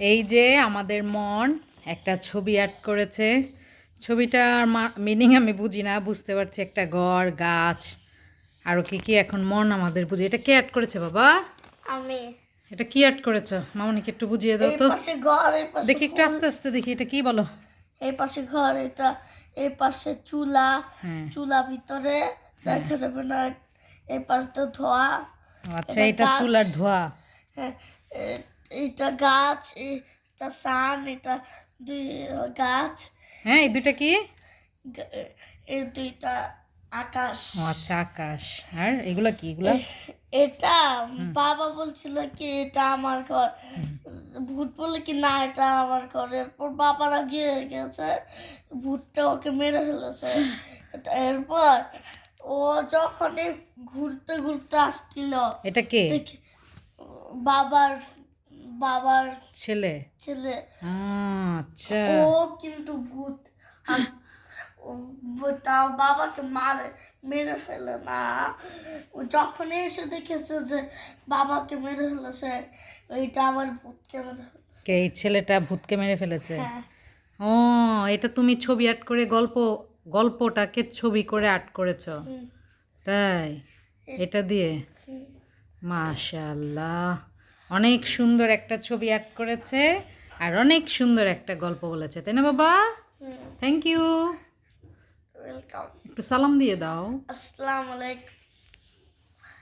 এই যে আমাদের মন একটা ছবি আর্ট করেছে। ছবিটার মিনিং আমি বুঝি না বুঝতে পারছি। একটা ঘর গাছ আরও কি কি এখন মন আমাদের বুঝি। এটা কে আর্ট করেছে বাবা? আমি। এটা কি আর্ট করেছ? মামনিকে একটু বুঝিয়ে দাও তো। পাশে পাশে দেখি একটু আস্তে আস্তে দেখি এটা কি বলো? এই পাশে ঘর এটা এই পাশে চুলা। হ্যাঁ। চুলা ভিতরে দেখা যাবে না। এই পাশটা ধোয়া। আচ্ছা এটা। চুলার ধোয়া। হ্যাঁ এটা গাছ এটা সান এটা দুই গাছ। হ্যাঁ এই দুইটা কি? এই দুইটা আকাশ। আচ্ছা আকাশ। আর এগুলা কি? এগুলা? এটা বাবা বলছিল কি এটা আমার ঘর। ভূত বলে কি না এটা আমার ঘর। এরপর বাবারা গিয়ে গেছে। ভূতটা ওকে মেরে ফেলেছে। এরপর ও যখন ঘুরতে ঘুরতে আসছিল এটা কে? বাবার বাবার ছেলে? ছেলে। আচ্ছা। ও কিন্তু ভূত। তাও বাবাকে মারে মেরে ফেলে না। ও যখন এসে দেখেছে যে বাবাকে মেরে ফেলেছে ওইটা আমার ভূতকে মেরে কে? এই ছেলেটা ভূতকে মেরে ফেলেছে? হ্যাঁ। ও এটা তুমি ছবি আর্ট করে গল্প গল্পটাকে ছবি করে আর্ট করেছ? তাই? এটা দিয়ে। মাশাল্লাহ অনেক সুন্দর একটা ছবি অ্যাড করেছে আর অনেক সুন্দর একটা গল্প বলেছে তাই না বাবা? থ্যাংক ইউ একটু সালাম দিয়ে দাও। আসসালামু আলাইকুম।